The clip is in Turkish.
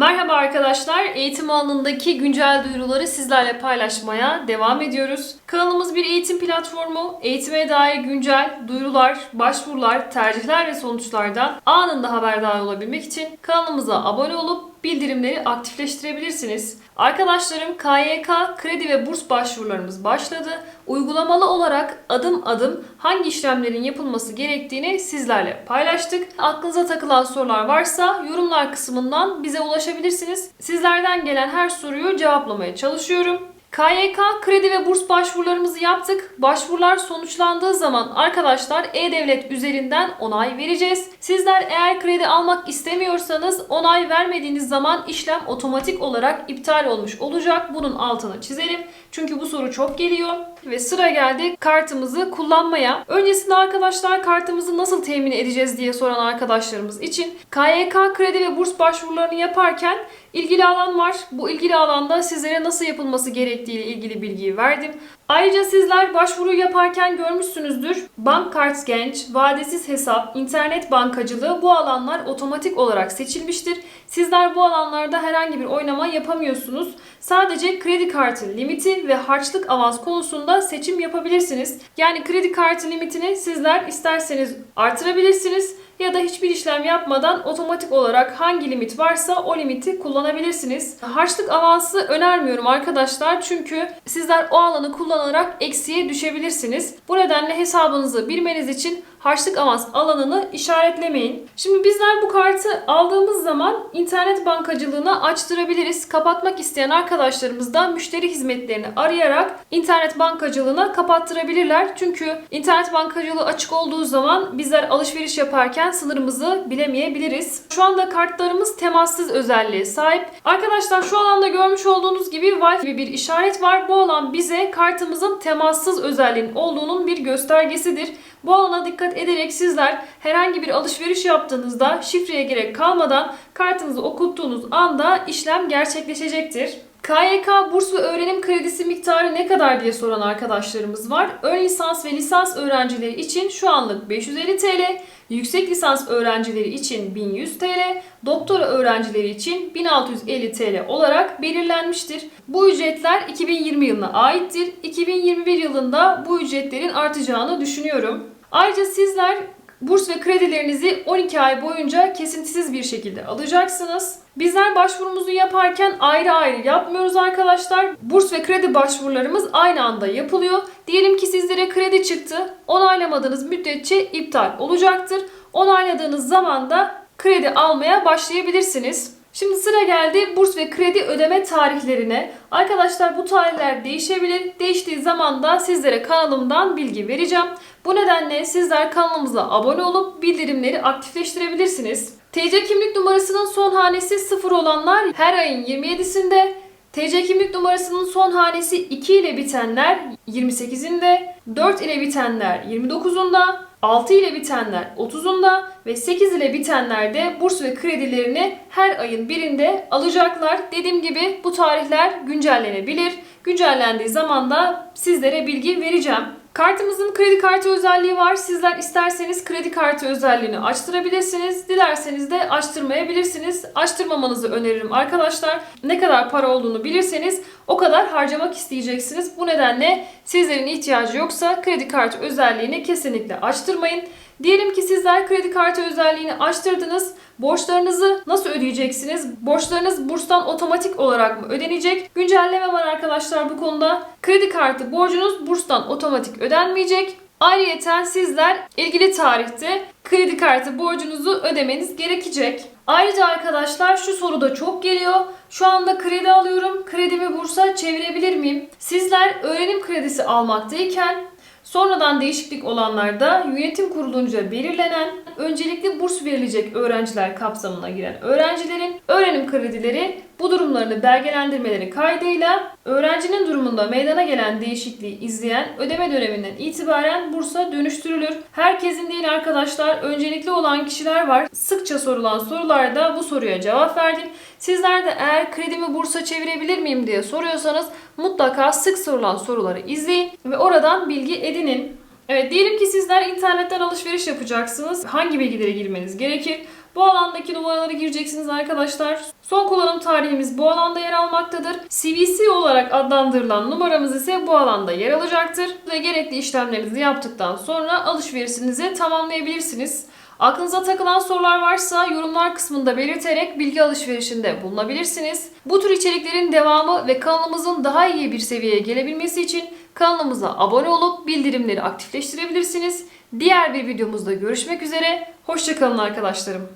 Merhaba arkadaşlar, eğitim alanındaki güncel duyuruları sizlerle paylaşmaya devam ediyoruz. Kanalımız bir eğitim platformu. Eğitime dair güncel duyurular, başvurular, tercihler ve sonuçlardan anında haberdar olabilmek için kanalımıza abone olup bildirimleri aktifleştirebilirsiniz. Arkadaşlarım KYK kredi ve burs başvurularımız başladı. Uygulamalı olarak adım adım hangi işlemlerin yapılması gerektiğini sizlerle paylaştık. Aklınıza takılan sorular varsa yorumlar kısmından bize ulaşabilirsiniz. Sizlerden gelen her soruyu cevaplamaya çalışıyorum. KYK kredi ve burs başvurularımızı yaptık. Başvurular sonuçlandığı zaman arkadaşlar E-Devlet üzerinden onay vereceğiz. Sizler eğer kredi almak istemiyorsanız onay vermediğiniz zaman işlem otomatik olarak iptal olmuş olacak. Bunun altını çizelim. Çünkü bu soru çok geliyor. Ve sıra geldi kartımızı kullanmaya. Öncesinde arkadaşlar kartımızı nasıl temin edeceğiz diye soran arkadaşlarımız için KYK kredi ve burs başvurularını yaparken ilgili alan var. Bu ilgili alanda sizlere nasıl yapılması gerektiği ile ilgili bilgiyi verdim. Ayrıca sizler başvuru yaparken görmüşsünüzdür. Bank kart genç, vadesiz hesap, internet bankacılığı bu alanlar otomatik olarak seçilmiştir. Sizler bu alanlarda herhangi bir oynama yapamıyorsunuz. Sadece kredi kartı limiti ve harçlık avans konusunda seçim yapabilirsiniz. Yani kredi kartı limitini sizler isterseniz artırabilirsiniz ya da hiçbir işlem yapmadan otomatik olarak hangi limit varsa o limiti kullanabilirsiniz. Harçlık avansı önermiyorum arkadaşlar çünkü sizler o alanı kullanarak eksiye düşebilirsiniz. Bu nedenle hesabınızı bilmeniz için harçlık avans alanını işaretlemeyin. Şimdi bizler bu kartı aldığımız zaman internet bankacılığına açtırabiliriz. Kapatmak isteyen arkadaşlarımız da müşteri hizmetlerini arayarak internet bankacılığına kapattırabilirler. Çünkü internet bankacılığı açık olduğu zaman bizler alışveriş yaparken sınırımızı bilemeyebiliriz. Şu anda kartlarımız temassız özelliğe sahip. Arkadaşlar şu alanda görmüş olduğunuz gibi Wi-Fi bir işaret var. Bu alan bize kartımızın temassız özelliğinin olduğunun bir göstergesidir. Bu alana dikkat ederek sizler herhangi bir alışveriş yaptığınızda şifreye gerek kalmadan kartınızı okuttuğunuz anda işlem gerçekleşecektir. KYK burs ve öğrenim kredisi miktarı ne kadar diye soran arkadaşlarımız var. Ön lisans ve lisans öğrencileri için şu anlık 550 TL, yüksek lisans öğrencileri için 1100 TL, doktora öğrencileri için 1650 TL olarak belirlenmiştir. Bu ücretler 2020 yılına aittir. 2021 yılında bu ücretlerin artacağını düşünüyorum. Ayrıca sizler burs ve kredilerinizi 12 ay boyunca kesintisiz bir şekilde alacaksınız. Bizler başvurumuzu yaparken ayrı ayrı yapmıyoruz arkadaşlar. Burs ve kredi başvurularımız aynı anda yapılıyor. Diyelim ki sizlere kredi çıktı. Onaylamadığınız müddetçe iptal olacaktır. Onayladığınız zaman da kredi almaya başlayabilirsiniz. Şimdi sıra geldi burs ve kredi ödeme tarihlerine. Arkadaşlar bu tarihler değişebilir. Değiştiği zaman da sizlere kanalımdan bilgi vereceğim. Bu nedenle sizler kanalımıza abone olup bildirimleri aktifleştirebilirsiniz. TC kimlik numarasının son hanesi 0 olanlar her ayın 27'sinde, TC kimlik numarasının son hanesi 2 ile bitenler 28'inde, 4 ile bitenler 29'unda, 6 ile bitenler 30'unda ve 8 ile bitenler de burs ve kredilerini her ayın birinde alacaklar. Dediğim gibi bu tarihler güncellenebilir. Güncellendiği zaman da sizlere bilgi vereceğim. Kartımızın kredi kartı özelliği var. Sizler isterseniz kredi kartı özelliğini açtırabilirsiniz. Dilerseniz de açtırmayabilirsiniz. Açtırmamanızı öneririm arkadaşlar. Ne kadar para olduğunu bilirseniz o kadar harcamak isteyeceksiniz. Bu nedenle sizlerin ihtiyacı yoksa kredi kartı özelliğini kesinlikle açtırmayın. Diyelim ki sizler kredi kartı özelliğini açtırdınız. Borçlarınızı nasıl ödeyeceksiniz? Borçlarınız burstan otomatik olarak mı ödenecek? Güncelleme var arkadaşlar bu konuda. Kredi kartı borcunuz burstan otomatik ödenmeyecek. Ayrıyeten sizler ilgili tarihte kredi kartı borcunuzu ödemeniz gerekecek. Ayrıca arkadaşlar şu soru da çok geliyor. Şu anda kredi alıyorum. Kredimi bursa çevirebilir miyim? Sizler öğrenim kredisi almaktayken Sonradan değişiklik olanlarda yönetim kurulunca belirlenen öncelikli burs verilecek öğrenciler kapsamına giren öğrencilerin öğrenim kredileri bu durumlarını belgelendirmeleri kaydıyla öğrencinin durumunda meydana gelen değişikliği izleyen ödeme döneminden itibaren bursa dönüştürülür. Herkesin değil arkadaşlar öncelikli olan kişiler var. Sıkça sorulan sorularda bu soruya cevap verdim. Sizler de eğer kredimi bursa çevirebilir miyim diye soruyorsanız mutlaka sık sorulan soruları izleyin ve oradan bilgi edinin. Evet diyelim ki sizler internetten alışveriş yapacaksınız. Hangi bilgilere girmeniz gerekir? Bu alandaki numaraları gireceksiniz arkadaşlar. Son kullanım tarihimiz bu alanda yer almaktadır. CVC olarak adlandırılan numaramız ise bu alanda yer alacaktır. Ve gerekli işlemlerinizi yaptıktan sonra alışverişinizi tamamlayabilirsiniz. Aklınıza takılan sorular varsa yorumlar kısmında belirterek bilgi alışverişinde bulunabilirsiniz. Bu tür içeriklerin devamı ve kanalımızın daha iyi bir seviyeye gelebilmesi için kanalımıza abone olup bildirimleri aktifleştirebilirsiniz. Diğer bir videomuzda görüşmek üzere. Hoşçakalın arkadaşlarım.